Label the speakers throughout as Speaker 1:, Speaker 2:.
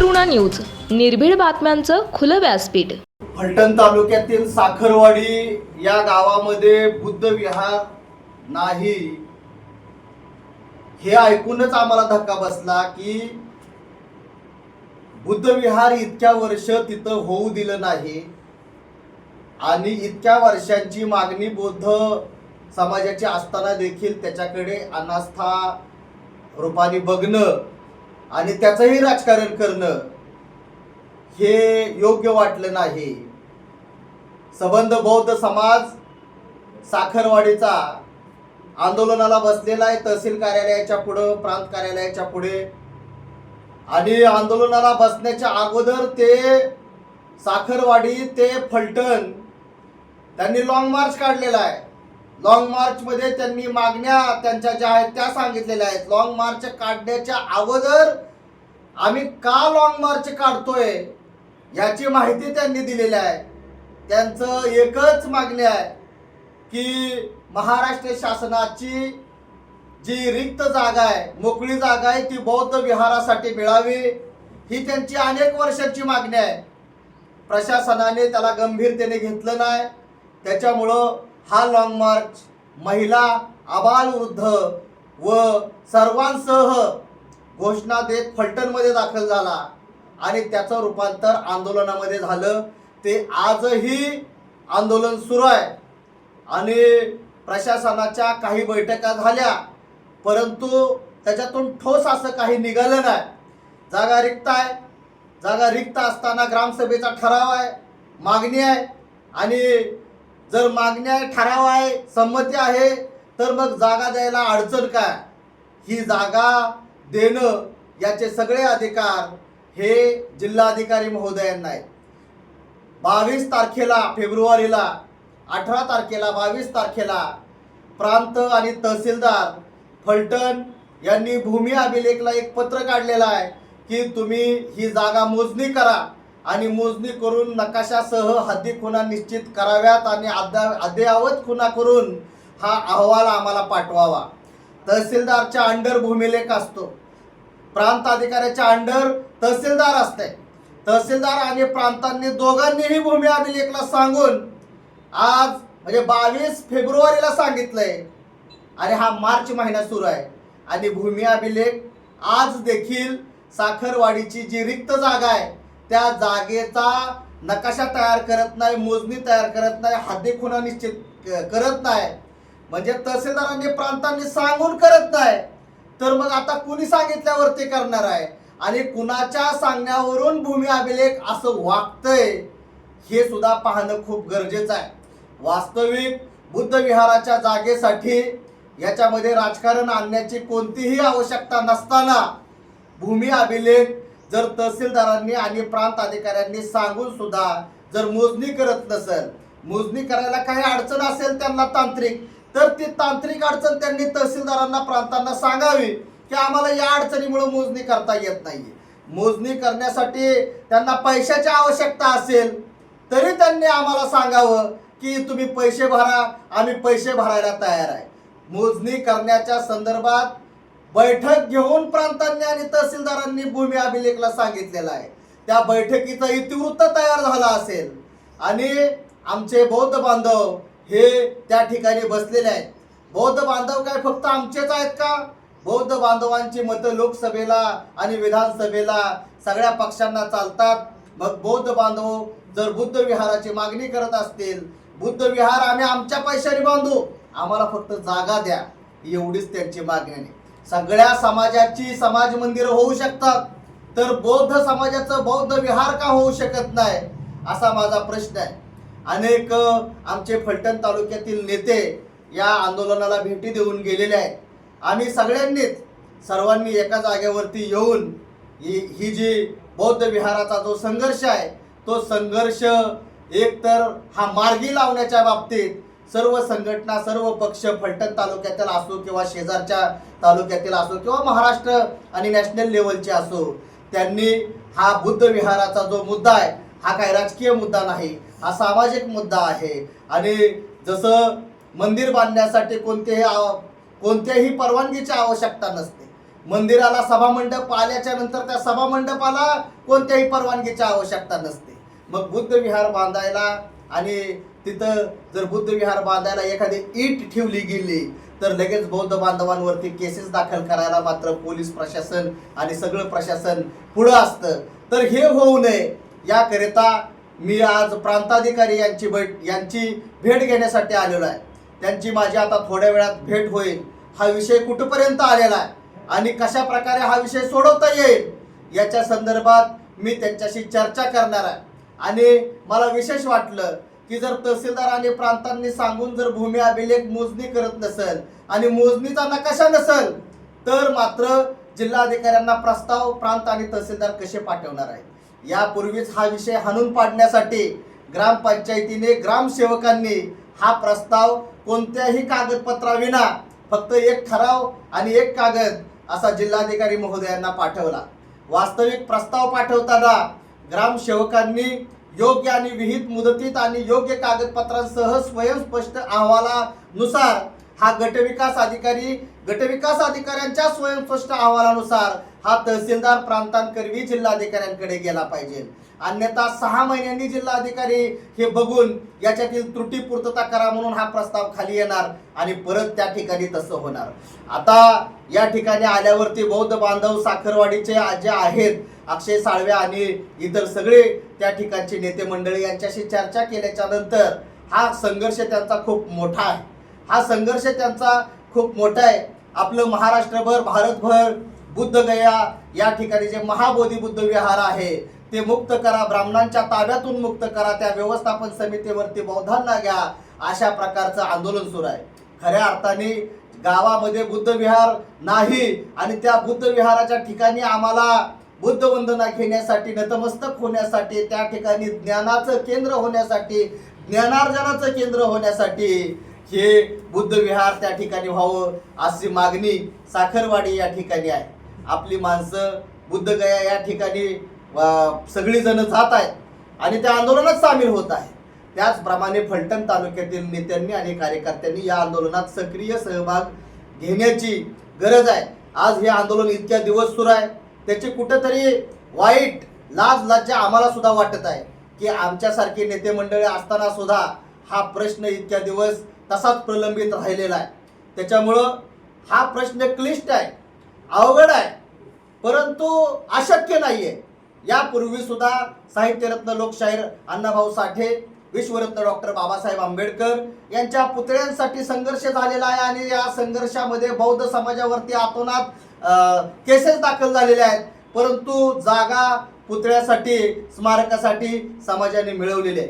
Speaker 1: करुणा news. निर्भीड बातम्यांचं खुलं व्यासपीठ.
Speaker 2: फलटण तालुक्यातील साखरवाडी या गावामध्ये बुद्ध विहार नाही. हे ऐकूनच आम्हाला धक्का बसला की बुद्ध विहार इतक्या वर्ष तिथं होऊ दिलं नाही. आणि इतक्या वर्षांची मागणी बौद्ध समाजाची असताना देखील त्याच्याकडे अनास्था रूपाने बघणं आणि त्याचंही राजकारण करणं हे योग्य वाटलं नाही. सबंध बौद्ध समाज साखरवाडीचा आंदोलनाला बसलेला आहे तहसील कार्यालयाच्या पुढं प्रांत कार्यालयाच्या पुढे. आणि आंदोलनाला बसण्याच्या अगोदर ते साखरवाडी ते फलटण त्यांनी लॉंग मार्च काढलेला आहे. लॉंग मार्च मध्ये त्यांनी मागण्या त्यांच्या ज्या आहेत त्या सांगितलेल्या आहेत. लॉंग मार्च काढण्याच्या अगोदर आम्ही का लॉंग मार्च काढतोय याची माहिती त्यांनी दिलेली आहे. त्यांचं एकच मागणी आहे की महाराष्ट्र शासनाची जी रिक्त जागा आहे मोकळी जागा आहे ती बौद्ध विहारासाठी मिळावी ही त्यांची अनेक वर्षांची मागणी आहे. प्रशासनाने त्याला गंभीरतेने घेतलं नाही. त्याच्यामुळं हा लॉंग मार्च महिला आबालवृद्ध व सर्वांसह घोषणा देत फलटणमध्ये दाखल झाला. आणि त्याचं रूपांतर आंदोलनामध्ये झालं. ते आजही आंदोलन सुरू आहे. आणि प्रशासनाच्या काही बैठका झाल्या. परंतु त्याच्यातून ठोस असं काही निघालं नाही. जागा रिक्त आहे. जागा रिक्त असताना ग्रामसभेचा ठराव आहे. मागणी आहे. आणि जर मागणी आहे ठराव आहे संमती आहे तर मग जागा द्यायला अडचण काय? ही जागा देणं याचे सगळे अधिकार हे जिल्हाधिकारी महोदयांना आहेत. बावीस तारखेला फेब्रुवारीला अठरा तारखेला बावीस तारखेला प्रांत आणि तहसीलदार फलटण यांनी भूमी अभिलेखला एक पत्र काढलेलं आहे की तुम्ही ही जागा मोजणी करा. आणि मोजणी करून नकाशासह हद्दी खुणा निश्चित कराव्यात आणि अद्या अद्ययावत खुणा करून हा अहवाल आम्हाला पाठवावा. तहसीलदारच्या अंडर भूमिलेख असतो. प्रांत अधिकाऱ्याच्या अंडर तहसीलदार असते. तहसीलदार आणि प्रांतांनी दोघांनीही भूमी अभिलेखला सांगून आज म्हणजे बावीस फेब्रुवारीला सांगितलंय. आणि हा मार्च महिना सुरू आहे. आणि भूमी अभिलेख आज देखील साखरवाडीची जी रिक्त जागा आहे त्या जागेचा नकाशा तयार करत नाही मोजणी तयार करत नाही हद्दी खुणा निश्चित क- करत नाही. म्हणजे तहसीलदारांनी प्रांतांनी सांगून करत नाही. तर मग आता कुणी सांगितल्यावर ते करणार आहे? आणि कुणाच्या सांगण्यावरून भूमी अभिलेख असं वागतंय हे सुद्धा पाहणं खूप गरजेचं आहे. वास्तविक बुद्ध विहाराच्या जागेसाठी याच्यामध्ये राजकारण आणण्याची कोणतीही आवश्यकता नसताना भूमी अभिलेख जर तहसीलदारांनी आणि प्रांत अधिकाऱ्यांनी सांगून सुद्धा जर मोजणी करत नसेल मोजणी करायला काही अडचण असेल त्यांना तांत्रिक तर ती तांत्रिक अडचण त्यांनी तहसीलदारांना प्रांतांना सांगावी की आम्हाला या अडचणीमुळे मोजणी करता येत नाहीये. मोजणी करण्यासाठी त्यांना पैशाची आवश्यकता असेल तरी त्यांनी आम्हाला सांगावं की तुम्ही पैसे भरा आम्ही पैसे भरायला तयार आहे. मोजणी करण्याच्या संदर्भात बैठक घेऊन प्रांतांनी आणि तहसीलदारांनी भूमी अभिलेखला सांगितलेलं आहे. त्या बैठकीचा इतिवृत्त तयार झाला असेल. आणि आमचे बौद्ध बांधव हे त्या ठिकाणी बसलेले आहेत. बौद्ध बांधव काय फक्त आमचेच आहेत का? बौद्ध बांधवांची मतं लोकसभेला आणि विधानसभेला सगळ्या पक्षांना चालतात. मग बौद्ध बांधव जर बुद्ध विहाराची मागणी करत असतील बुद्ध विहार आम्ही आमच्या पैशाने बांधू. आम्हाला फक्त जागा द्या. एवढीच त्यांची मागणी आहे. सगळ्या समाजाची समाज मंदिरं होऊ शकतात तर बौद्ध समाजाचं बौद्ध विहार का होऊ शकत नाही असा माझा प्रश्न आहे. अनेक आमचे फलटण तालुक्यातील नेते या आंदोलनाला भेटी देऊन गेलेले आहेत. आम्ही सगळ्यांनीच सर्वांनी एका जागेवरती येऊन ही ही जी बौद्ध विहाराचा जो संघर्ष आहे तो संघर्ष एकतर हा मार्गी लावण्याच्या बाबतीत सर्व संघटना सर्व पक्ष फलटण तालुक्यातील असो किंवा शेजारच्या तालुक्यातील असो किंवा महाराष्ट्र आणि नॅशनल लेवलचे असो त्यांनी हा बुद्ध विहाराचा जो मुद्दा आहे हा काही राजकीय मुद्दा नाही हा सामाजिक मुद्दा आहे. आणि जसं मंदिर बांधण्यासाठी कोणतेही आव- कोणत्याही परवानगीची आवश्यकता नसते. मंदिराला सभामंडप आल्याच्यानंतर त्या सभामंडपाला कोणत्याही परवानगीची आवश्यकता नसते. मग बुद्ध विहार बांधायला आणि तिथं जर बुद्ध विहार बांधायला एखादी ईट ठेवली गेली तर लगेच बौद्ध बांधवांवरती केसेस दाखल करायला मात्र पोलीस प्रशासन आणि सगळं प्रशासन पुढं असतं. तर हे होऊ नये. याकरिता मी आज प्रांताधिकारी यांची भेट यांची भेट घेण्यासाठी आलेलो आहे. त्यांची माझी आता थोड्या वेळात भेट होईल. हा विषय कुठपर्यंत आलेला आहे आणि कशा प्रकारे हा विषय सोडवता येईल याच्या संदर्भात मी त्यांच्याशी चर्चा करणार आहे. आणि मला विशेष वाटलं की जर तहसीलदार आणि प्रांतांनी सांगून जर भूमी अभिलेख मोजणी करत नसेल आणि मोजणीचा नकाशा नसेल तर मात्र जिल्हाधिकाऱ्यांना प्रस्ताव प्रांत आणि तहसीलदार कसे पाठवणार आहेत? यापूर्वीच हा विषय हाणून पाडण्यासाठी ग्रामपंचायतीने ग्रामसेवकांनी हा प्रस्ताव कोणत्याही कागदपत्राविना फक्त एक ठराव आणि एक कागद असा जिल्हाधिकारी महोदयांना पाठवला. वास्तविक प्रस्ताव पाठवताना ग्रामसेवकांनी योग्य आणि विहित मुदतीत आणि योग्य कागदपत्रांसह स्वयंस्पष्ट अहवालानुसार हा गटविकास अधिकारी गटविकास अधिकाऱ्यांच्या स्वयंस्पष्ट अहवालानुसार हा तहसीलदार प्रांतांकरवी जिल्हाधिकाऱ्यांकडे गेला पाहिजे. अन्यथा सहा महिन्यांनी जिल्हाधिकारी हे बघून याच्यातील त्रुटी पूर्तता करा म्हणून हा प्रस्ताव खाली येणार आणि परत त्या ठिकाणी तसं होणार. आता या ठिकाणी आल्यावरती बौद्ध बांधव साखरवाडीचे जे आहेत अक्षय साळवे आणि इतर सगळे त्या ठिकाणचे नेते मंडळी यांच्याशी चर्चा केल्याच्यानंतर हा संघर्ष त्यांचा खूप मोठा आहे. हा संघर्ष त्यांचा खूप मोठा आहे. आपलं महाराष्ट्रभर भारतभर बुद्धगया या ठिकाणी जे महाबोधी बुद्ध विहार आहे ते मुक्त करा ब्राह्मणांच्या ताब्यातून मुक्त करा त्या व्यवस्थापन समितीवरती बौद्धांना घ्या अशा प्रकारचं आंदोलन सुरू आहे. खऱ्या अर्थाने गावामध्ये बुद्ध विहार नाही आणि त्या बुद्ध विहाराच्या ठिकाणी आम्हाला बुद्ध वंदना घेण्यासाठी नतमस्तक होण्यासाठी त्या ठिकाणी ज्ञानाचं केंद्र होण्यासाठी ज्ञानार्जनाचं केंद्र होण्यासाठी हे बुद्ध विहार त्या ठिकाणी व्हावं अशी मागणी साखरवाडी या ठिकाणी आहे. आपली माणसं बुद्धगया या ठिकाणी सगळीजणं जात आहेत आणि त्या आंदोलनात सामील होत आहे त्याचप्रमाणे फलटण तालुक्यातील नेत्यांनी आणि कार्यकर्त्यांनी या आंदोलनात सक्रिय सहभाग घेण्याची गरज आहे. आज हे आंदोलन इतक्या दिवस सुरू आहे. त्याची कुठंतरी वाईट लाज लज्जा आम्हाला सुद्धा वाटत आहे की आमच्यासारखी नेते मंडळी असताना सुद्धा हा प्रश्न इतक्या दिवस तसाच प्रलंबित राहिलेला आहे. त्याच्यामुळं हा प्रश्न क्लिष्ट आहे अवघड आहे परंतु अशक्य नाहीये. यापूर्वी सुद्धा साहित्यरत्न लोकशाहीर अण्णाभाऊ साठे विश्वरत्न डॉक्टर बाबासाहेब आंबेडकर यांच्या पुतळ्यांसाठी संघर्ष झालेला आहे आणि या संघर्षामध्ये बौद्ध समाजावरती आतोनात केसेस दाखल झालेले आहेत. परंतु जागा पुतळ्यासाठी स्मारकासाठी समाजाने मिळवलेली आहे.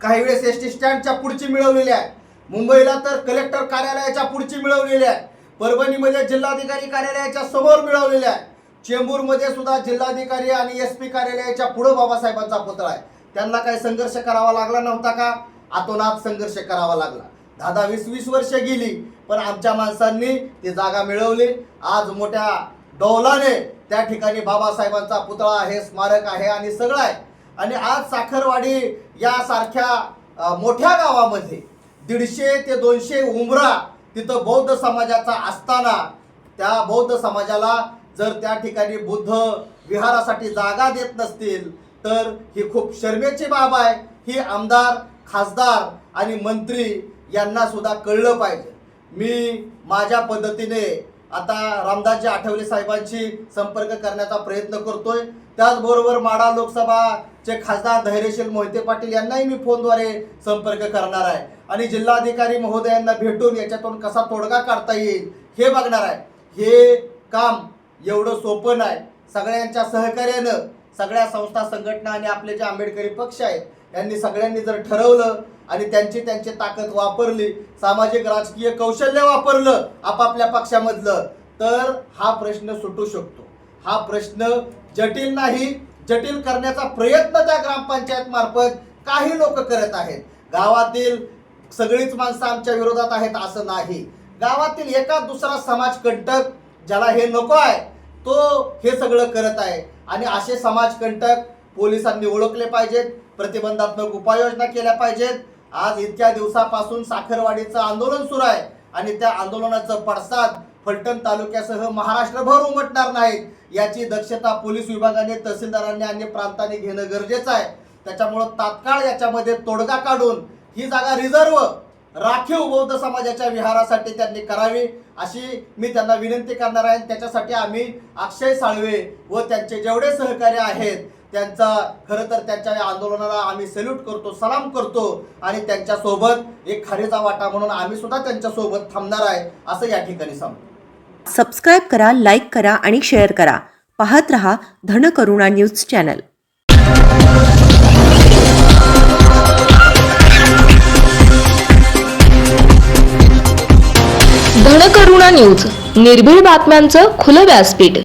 Speaker 2: काही वेळेस एस टी स्टँडच्या पुढची मिळवलेली आहे. मुंबईला तर कलेक्टर कार्यालयाच्या पुढची मिळवलेली आहे. परभणीमध्ये जिल्हाधिकारी कार्यालयाच्या समोर मिळवलेली आहे. चेंबूरमध्ये सुद्धा जिल्हाधिकारी आणि एस पी कार्यालयाच्या पुढं बाबासाहेबांचा पुतळा आहे. त्यांना काही संघर्ष करावा लागला नव्हता का? आतोनात संघर्ष करावा लागला. दहा दहा वीस वीस वर्ष गेली. पण आमच्या माणसांनी ती जागा मिळवली. आज मोठ्या डौलाने त्या ठिकाणी बाबासाहेबांचा पुतळा आहे स्मारक आहे आणि सगळं आहे. आणि आज साखरवाडी यासारख्या मोठ्या गावामध्ये दीडशे ते दोनशे उमरा तिथं बौद्ध समाजाचा असताना त्या बौद्ध समाजाला जर त्या ठिकाणी बुद्ध विहारासाठी जागा देत नसतील तर ही खूप शर्मेची बाब आहे. ही आमदार खासदार आणि मंत्री यांना सुद्धा कळलं पाहिजे. मी माझ्या पद्धतीने आता रामदासजी आठवले साहेबांशी संपर्क करण्याचा प्रयत्न करतोय. त्याचबरोबर माडा लोकसभाचे खासदार धैर्यशील मोहिते पाटील यांनाही मी फोनद्वारे संपर्क करणार आहे. आणि जिल्हाधिकारी महोदयांना भेटून याच्यातून कसा तोडगा काढता येईल हे बघणार आहे. हे काम एवढं सोपं नाही. सगळ्यांच्या सहकार्यानं सगळ्या संस्था संघटना आणि आपले जे आंबेडकरी पक्ष आहेत यांनी सगळ्यांनी जर ठरवलं आणि त्यांची त्यांची ताकद वापरली सामाजिक राजकीय कौशल्य वापरलं आपापल्या पक्षामधलं तर हा प्रश्न सुटू शकतो. हा प्रश्न जटिल नाही जटिल करण्याचा प्रयत्न त्या ग्रामपंचायत मार्फत काही लोक करत आहेत. गावातील सगळीच माणसं आमच्या विरोधात आहेत असं नाही. गावातील एका दुसरा समाजकंटक ज्याला हे नको आहे तो हे सगळं करत आहे. आणि असे समाजकंटक पोलिसांनी ओळखले पाहिजेत प्रतिबंधात्मक उपाययोजना केल्या पाहिजेत आज इतक्या दिवसापासून साखरवाडीचं आंदोलन सुरू आहे आणि त्या आंदोलनाचं पडसाद फलटण तालुक्यासह महाराष्ट्रभर उमटणार नाहीत. याची दक्षता पोलीस विभागाने तहसीलदारांनी आणि प्रांताने घेणं गरजेचं आहे. त्याच्यामुळं तात्काळ याच्यामध्ये तोडगा काढून ही जागा रिझर्व राखीव बौद्ध समाजाच्या विहारासाठी त्यांनी करावी अशी मी त्यांना विनंती करणार आहे. त्याच्यासाठी आम्ही अक्षय साळवे व त्यांचे जेवढे सहकार्य आहेत त्यांचा खरं तर त्यांच्या या आंदोलनाला आम्ही सल्यूट करतो सलाम करतो आणि त्यांच्यासोबत एक खारीचा वाटा म्हणून आम्ही सुद्धा त्यांच्यासोबत थांबणार आहे असं या ठिकाणी सांगतो.
Speaker 3: सबस्क्राईब करा लाईक करा आणि शेअर करा. पाहत रहा Dhankaruna news channel.
Speaker 1: Dhankaruna news निर्भीड बातम्यांचं खुलं व्यासपीठ.